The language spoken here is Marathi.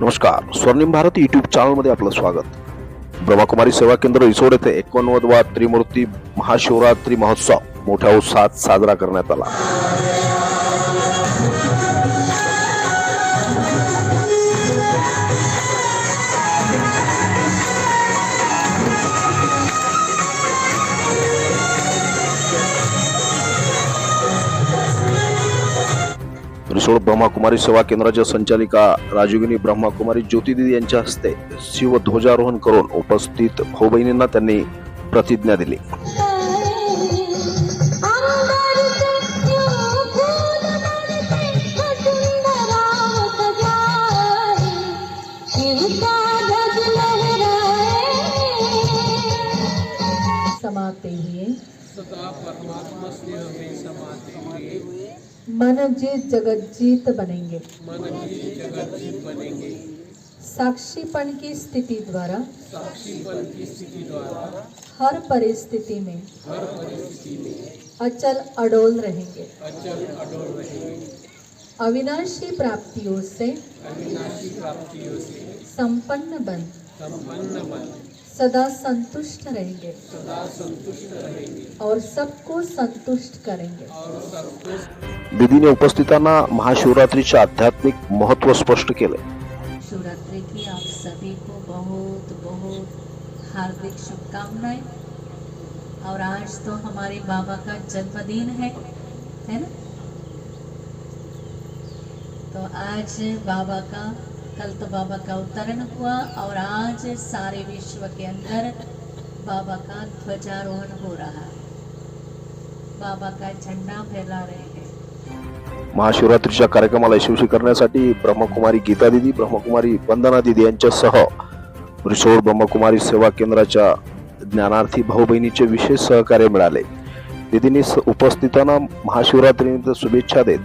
नमस्कार स्वर्णिम भारत युट्यूब चॅनलमध्ये आपलं स्वागत. ब्रह्माकुमारी सेवा केंद्र रिसोड येथे एकोणवदवा त्रिमूर्ती महाशिवरात्री महोत्सव मोठ्या उत्साहात साजरा करण्यात आला. रिसोड ब्रह्माकुमारी सेवा केंद्राच्या संचालिका राजयोगिनी ब्रह्माकुमारी ज्योतिदिदी यांच्या हस्ते शिवध्वजारोहण करून उपस्थित भाऊ बहिणींना त्यांनी प्रतिज्ञा दिली. समाते सदा परमात्मा स्नेह में समाते हुए मन जीत जगत जीत बनेंगे। मन जगत जीत बनेंगे साक्षीपन की स्थिति द्वारा साक्षीपन की स्थिति द्वारा हर परिस्थिति में हर परिस्थिति में अचल अडोल रहेंगे अचल अडोल रहेंगे। अविनाशी प्राप्तियों से अविनाशी प्राप्तियों से संपन्न बन। संपन्न बन। सदा संतुष्ट रहेंगे। सदा संतुष्ट रहेंगे। और सबको संतुष्ट करेंगे। दिदीने उपस्थितांना महाशिवरात्रीचे आध्यात्मिक महत्व स्पष्ट केले। शिवरात्रि की आप सभी को बहुत बहुत हार्दिक शुभकामनाएँ। और आज तो हमारे बाबा का जन्मदिन है है ना? तो आज बाबा का कल तो बाबा का अवतरण हुआ और आज सारे विश्व के अंदर बाबा का ध्वजारोहण हो रहा है। बाबा का झंडा फैला रहे हैं। महाशिवरात्रीच्या कार्यक्रमाला यशस्वी करण्यासाठी ब्रह्मकुमारी गीता दिदी ब्रह्मकुमारी वंदना दिदी यांच्यासह रिसोड ब्रह्मकुमारी सेवा केंद्राच्या ज्ञानार्थी भाऊ बहिणीचे विशेष सहकार्य मिळाले. दिदींनी उपस्थितांना महाशिवरात्रीनिमित्त शुभेच्छा देत